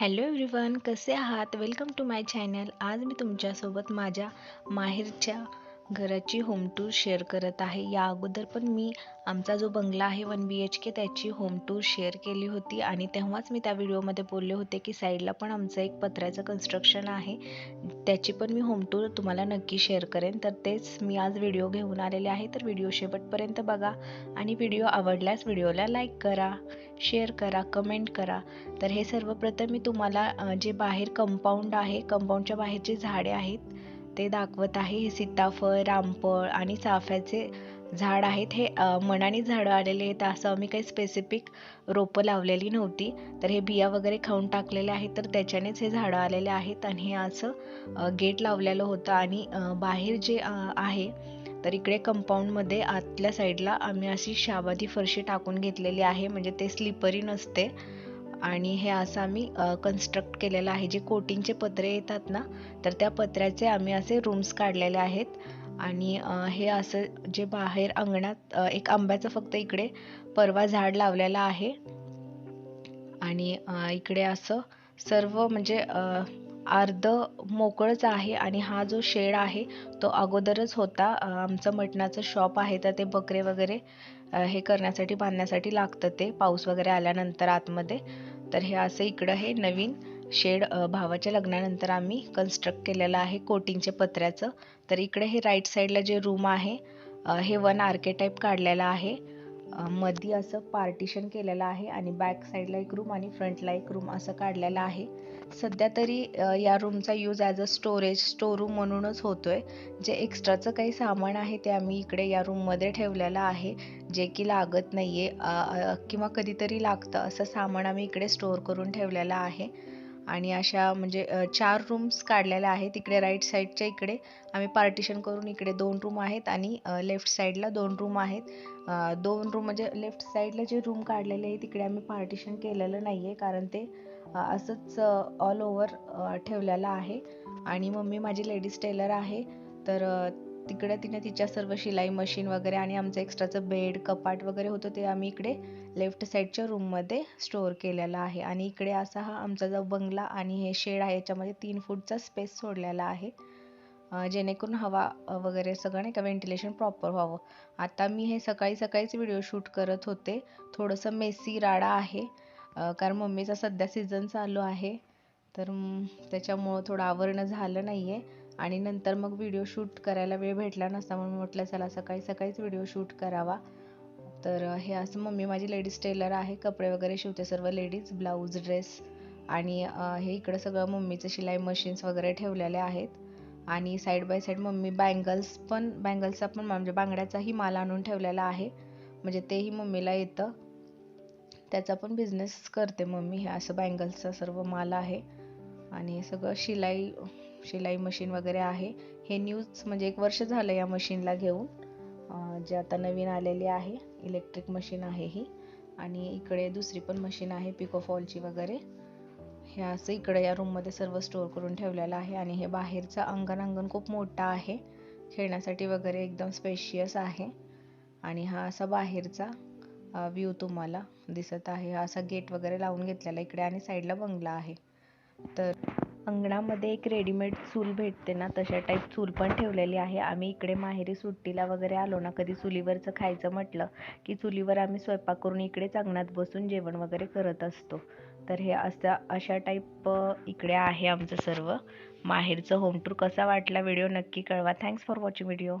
Hello everyone कसे आहात? Welcome to my channel. आज मी तुमच्यासोबत माझ्या माहेरच्या घराची होम टूर शेअर करत आहे. या अगोदर पण मी आमचा जो बंगला आहे वन बी एच के त्याची होम टूर शेअर केली होती. आणि तेव्हाच मी त्या व्हिडिओमध्ये बोलले होते की साईडला पण आमचं एक पत्र्याचं कन्स्ट्रक्शन आहे. त्याची पण मी होम टूर तुम्हाला नक्की शेअर करेन. तर तेच मी आज व्हिडिओ घेऊन आलेले आहे. तर व्हिडिओ शेवटपर्यंत बघा. आणि व्हिडिओ आवडल्यास व्हिडिओला लाईक करा शेअर करा कमेंट करा. तर हे सर्वप्रथम मी तुम्हाला जे बाहेर कंपाऊंड आहे कंपाऊंडच्या बाहेरचे झाडे आहेत ते दाखवत आहे. हे सीताफळ रामफळ आणि चाफ्याचे झाड आहेत. हे मनाने झाडं आलेले आहेत असं आम्ही काही स्पेसिफिक रोपं लावलेली नव्हती. तर हे बिया वगैरे खाऊन टाकलेले आहेत. तर त्याच्यानेच हे झाडं आलेले आहेत आणि हे असं गेट लावलेलं होतं आणि बाहेर जे आहे तर इकडे कंपाऊंडमध्ये आतल्या साईडला आम्ही अशी शाबादी फरशी टाकून घेतलेली आहे. म्हणजे ते स्लिपरी नसते. आणि हे असं आम्ही कन्स्ट्रक्ट केलेलं आहे. जे कोटिंगचे पत्रे येतात ना तर त्या पत्र्याचे आम्ही असे रूम्स काढलेले आहेत. आणि हे असं जे बाहेर अंगणात एक आंब्याचं फक्त इकडे परवा झाड लावलेलं आहे. आणि इकडे असं सर्व म्हणजे अर्ध मोकळंच आहे आणि हा जो शेड आहे तो अगोदरच होता. आमचं मटणाचं शॉप आहे तर ते बकरे वगैरे हे करण्यासाठी बांधण्यासाठी लागतं ते. पाऊस वगैरे आल्यानंतर आतमध्ये. तर हे असं इकडं हे नवीन शेड भावाच्या लग्नानंतर आम्ही कन्स्ट्रक्ट केलेलं आहे कोटिंगच्या पत्र्याचं. तर इकडे हे राईट साईडला जे रूम आहे हे वन आर्केटाईप काढलेलं आहे. मध्ये असं पार्टिशन केलेलं आहे आणि बॅक साईडला एक रूम आणि फ्रंटला एक रूम असं काढलेलं आहे. सध्या तरी या रूमचा use as a storage store room म्हणूनच होतोय. जे एक्स्ट्राचं काही सामान आहे ते आम्ही इकडे या रूममध्ये ठेवलेलं आहे. जे की लागत नाही आहे किंवा कधीतरी लागतं असं सामान आम्ही इकडे स्टोअर करून ठेवलेलं आहे. आणि अशा म्हणजे चार रूम्स काढलेल्या आहेत. इकडे राईट साईडच्या इकडे. आम्ही पार्टिशन करून इकडे दोन रूम आहेत आणि लेफ्ट साईडला दोन रूम आहेत. दोन रूम म्हणजे लेफ्ट साईडला जे रूम काढलेले आहे तिकडे आम्ही पार्टिशन केलेलं नाही आहे कारण ते असंच ऑल ओव्हर ठेवलेलं आहे. आणि मम्मी माझी लेडीज टेलर आहे. तर तिकडं तिने तिच्या सर्व शिलाई मशीन वगैरे आणि आमचं एक्स्ट्राचं बेड कपाट वगैरे होतं ते आम्ही इकडे लेफ्ट साईडच्या रूममध्ये स्टोअर केलेलं आहे. आणि इकडे असा हा आमचा जो बंगला आणि हे शेड आहे याच्यामध्ये तीन फूटचा स्पेस सोडलेला आहे. जेणेकरून हवा वगैरे सगळं नाही का व्हेंटिलेशन प्रॉपर व्हावं. आता मी हे सकाळी सकाळीच व्हिडिओ शूट करत होते. थोडंसं मेसी राडा आहे. कारण मम्मीचा सध्या सीझन चालू आहे. तर त्याच्यामुळं थोडं आवरणं झालं नाही आहे आणि नंतर मग व्हिडिओ शूट करायला वेळ भेटला नसता म्हणून म्हटलं चला सकाळी सकाळीच व्हिडिओ शूट करावा. तर हे असं मम्मी माझी लेडीज टेलर आहे कपडे वगैरे शिवते सर्व लेडीज ब्लाऊज ड्रेस आणि हे इकडं सगळं मम्मीचं शिलाई मशीन्स वगैरे ठेवलेले आहेत. आणि side by side mummy bangles पण बँगल्सचा पण म्हणजे बांगड्याचाही माल आणून ठेवलेला आहे. म्हणजे तेही मम्मीला येतं. त्याचा पण बिझनेस करते मम्मी हे असं बँगल्सचा सर्व माल आहे. आणि सगळं शिलाई शिलाई मशीन वगैरे आहे. हे न्यूज म्हणजे एक वर्ष झालं या मशीनला घेऊन. जे आता नवीन आलेली आहे इलेक्ट्रिक मशीन आहे ही. आणि इकडे दुसरी पण मशीन आहे पिकोफॉलची वगैरे. हे असं इकडे या रूममध्ये सर्व स्टोअर करून ठेवलेलं आहे. आणि हे बाहेरचं अंगण अंगण खूप मोठं आहे. खेळण्यासाठी वगैरे एकदम स्पेशियस आहे. आणि हा असा बाहेरचा व्ह्यू तुम्हाला दिसत आहे. हा असा गेट वगैरे लावून घेतलेला इकडे आणि साईडला बंगला आहे. तर अंगणामध्ये एक रेडीमेड चूल भेटते ना तशा टाईप चूल पण ठेवलेली आहे. आम्ही इकडे माहेरी सुट्टीला वगैरे आलो ना कधी चुलीवरचं खायचं म्हटलं की चुलीवर आम्ही स्वयंपाक करून इकडेच अंगणात बसून जेवण वगैरे करत असतो. तर हे असा अशा टाईप इकडे आहे आमचं सर्व. माहेरचं होम टूर कसा वाटला व्हिडिओ नक्की कळवा. Thanks for watching video